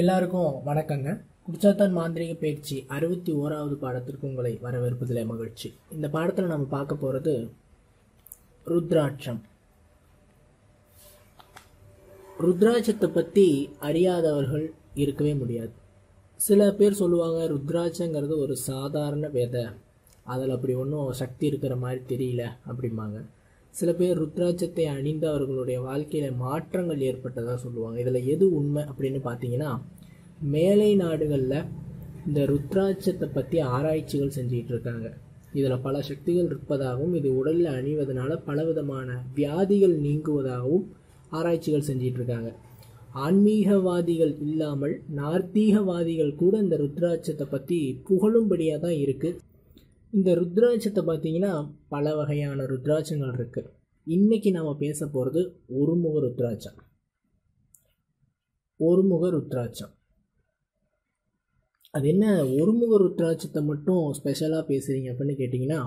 எல்லாருக்கும் வணக்கங்க. குடிச்சாத்தான் மாந்திரிக பயிற்சி அறுபத்தி ஓராவது பாடத்திற்கு உங்களை வரவேற்பதில் மகிழ்ச்சி. இந்த பாடத்தில் நம்ம பார்க்க போகிறது ருத்ராட்சம். ருத்ராட்சத்தை பற்றி அறியாதவர்கள் இருக்கவே முடியாது. சில பேர் சொல்லுவாங்க ருத்ராட்சங்கிறது ஒரு சாதாரண விதை. அதில் அப்படி ஒன்றும் சக்தி இருக்கிற மாதிரி தெரியல அப்படிம்பாங்க. சில பேர் ருத்ராட்சத்தை அணிந்து அவர்களுடைய வாழ்க்கையில் மாற்றங்கள் ஏற்பட்டதாக சொல்லுவாங்க. இதில் எது உண்மை அப்படின்னு பார்த்தீங்கன்னா மேலை நாடுகளில் இந்த ருத்ராட்சத்தை பற்றி ஆராய்ச்சிகள் செஞ்சுக்கிட்டு இருக்காங்க. இதில் பல சக்திகள் இருப்பதாகவும் இது உடலில் அணிவதனால பலவிதமான வியாதிகள் நீங்குவதாகவும் ஆராய்ச்சிகள் செஞ்சிட்டு இருக்காங்க. ஆன்மீகவாதிகள் இல்லாமல் நார்த்தீகவாதிகள் கூட இந்த ருத்ராட்சத்தை பற்றி புகழும்படியாக தான் இருக்குது இந்த ருத்ராட்சத்தை பார்த்தீங்கன்னா பல வகையான ருத்ராட்சங்கள் இருக்குது இன்னைக்கு நாம் பேச போகிறது ஒருமுக ருத்ராட்சம். ஒருமுக ருத்ராட்சம். அது என்ன? ஒருமுக ருத்ராட்சத்தை மட்டும் ஸ்பெஷலாக பேசுகிறீங்க அப்படின்னு கேட்டிங்கன்னா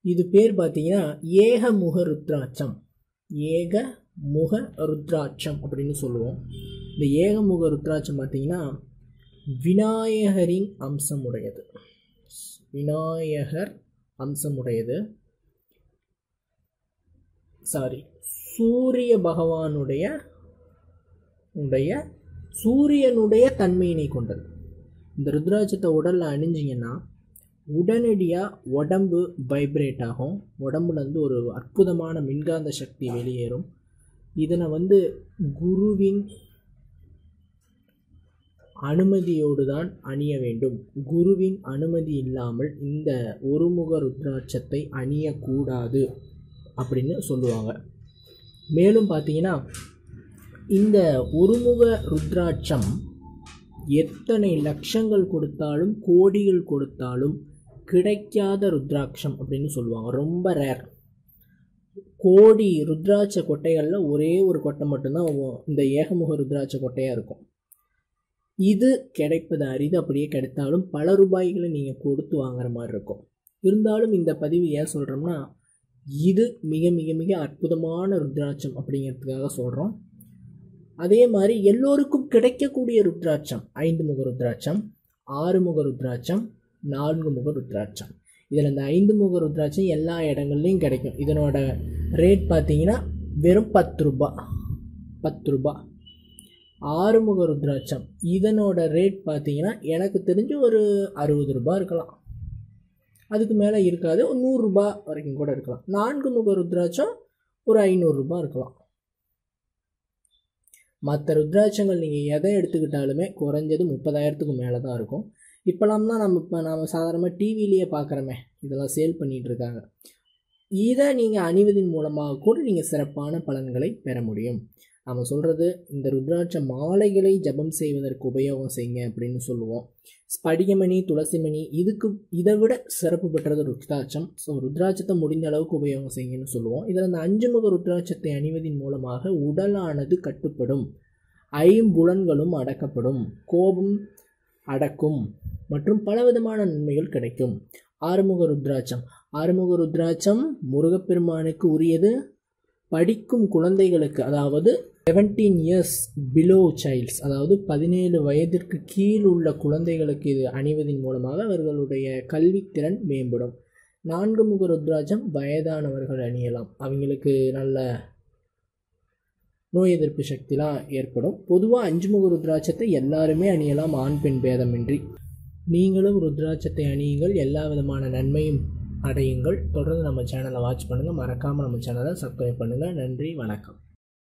இது பேர் பார்த்தீங்கன்னா ஏகமுக ருத்ராட்சம். ஏக முக ருத்ராட்சம் அப்படின்னு சொல்லுவோம். இந்த ஏகமுக ருத்ராட்சம் பார்த்தீங்கன்னா விநாயகரின் அம்சம் உடையது விநாயகர் அம்சமுடையது. சாரி சூரிய பகவானுடைய உடைய சூரியனுடைய தன்மையினை கொண்டது. இந்த ருத்ராட்சத்தை உடலில் அணிஞ்சிங்கன்னா உடனடியாக உடம்பு வைப்ரேட் ஆகும். உடம்புலேருந்து ஒரு அற்புதமான மின்காந்த சக்தி வெளியேறும். இதனை வந்து குருவின் அனுமதியோடு தான் அணிய வேண்டும். குருவின் அனுமதி இல்லாமல் இந்த ஒருமுக ருத்ராட்சத்தை அணியக்கூடாது அப்படின்னு சொல்லுவாங்க. மேலும் பார்த்தீங்கன்னா இந்த ஒருமுக ருத்ராட்சம் எத்தனை லட்சங்கள் கொடுத்தாலும் கோடிகள் கொடுத்தாலும் கிடைக்காத ருத்ராட்சம் அப்படின்னு சொல்லுவாங்க. ரொம்ப ரேர் கோடி ருத்ராட்ச கொட்டைகளில் ஒரே ஒரு கொட்டை மட்டும்தான் இந்த ஏகமுக ருத்ராட்ச கொட்டையாக இருக்கும். இது கிடைப்பது அரிது அப்படியே கிடைத்தாலும் பல ரூபாய்களை நீங்கள் கொடுத்து வாங்குற மாதிரி இருக்கும். இருந்தாலும் இந்த பதிவு ஏன் சொல்கிறோம்னா இது மிக மிக மிக அற்புதமான ருத்ராட்சம் அப்படிங்கிறதுக்காக சொல்கிறோம் அதே மாதிரி எல்லோருக்கும் கிடைக்கக்கூடிய ருத்ராட்சம் ஐந்து முக ருத்ராட்சம் ஆறு முக ருத்ராட்சம் நான்கு முக ருத்ராட்சம். இதில் இந்த ஐந்து முக ருத்ராட்சம் எல்லா இடங்கள்லையும் கிடைக்கும். இதனோட ரேட் பார்த்தீங்கன்னா வெறும் பத்து ரூபா பத்து ரூபா. ஆறுமுக ருத்ராட்சம். இதனோட ரேட் பார்த்தீங்கன்னா எனக்கு தெரிஞ்சு ஒரு அறுபது ரூபா இருக்கலாம். அதுக்கு மேலே இருக்காது ஒரு நூறுரூபா வரைக்கும் கூட இருக்கலாம். நான்கு முக ருத்ராட்சம் ஒரு ஐநூறுரூபா இருக்கலாம். மற்ற ருத்ராட்சங்கள் நீங்கள் எதை எடுத்துக்கிட்டாலுமே குறைஞ்சது முப்பதாயிரத்துக்கு மேலே தான் இருக்கும். இப்போலாம் தான் நம்ம இப்போ நம்ம சாதாரணமாக டிவிலேயே பார்க்குறோமே இதெல்லாம் சேல் பண்ணிகிட்ருக்காங்க இதை நீங்கள் அணிவதன் மூலமாக கூட நீங்கள் சிறப்பான பலன்களை பெற முடியும். நம்ம சொல்கிறது இந்த ருத்ராட்ச மாலைகளை ஜபம் செய்வதற்கு உபயோகம் செய்யுங்க அப்படின்னு சொல்லுவோம். ஸ்படிகமணி துளசிமணி இதுக்கு இதை விட சிறப்பு பெற்றது ருத்ராட்சம். ஸோ ருத்ராட்சத்தை முடிந்த அளவுக்கு உபயோகம் செய்யுங்கன்னு சொல்லுவோம். இதில் அந்த அஞ்சு முக ருத்ராட்சத்தை அணிவதன் மூலமாக உடலானது கட்டுப்படும். ஐம்புலன்களும் அடக்கப்படும். கோபம் அடக்கும். மற்றும் பலவிதமான நன்மைகள் கிடைக்கும். ஆறுமுக ருத்ராட்சம். ஆறுமுக ருத்ராட்சம் முருகப்பெருமானுக்கு உரியது. படிக்கும் குழந்தைகளுக்கு அதாவது செவன்டீன் இயர்ஸ் பிலோ சைல்ட்ஸ் அதாவது பதினேழு வயதிற்கு கீழ் உள்ள குழந்தைகளுக்கு இது அணிவதன் மூலமாக அவர்களுடைய கல்வித்திறன் மேம்படும். நான்கு முக ருத்ராட்சம் வயதானவர்கள் அணியலாம். அவங்களுக்கு நல்ல நோய் எதிர்ப்பு சக்திலாம் ஏற்படும். பொதுவாக அஞ்சு முக ருத்ராட்சத்தை எல்லாருமே அணியலாம். ஆண் பெண் பேதமின்றி. நீங்களும் ருத்ராட்சத்தை அணியுங்கள். எல்லா விதமான நன்மையும் அடையுங்கள். தொடர்ந்து நம்ம சேனலை வாட்ச் பண்ணுங்கள் மறக்காமல் நம்ம சேனலை சப்ஸ்கிரைப் பண்ணுங்கள் நன்றி. வணக்கம்.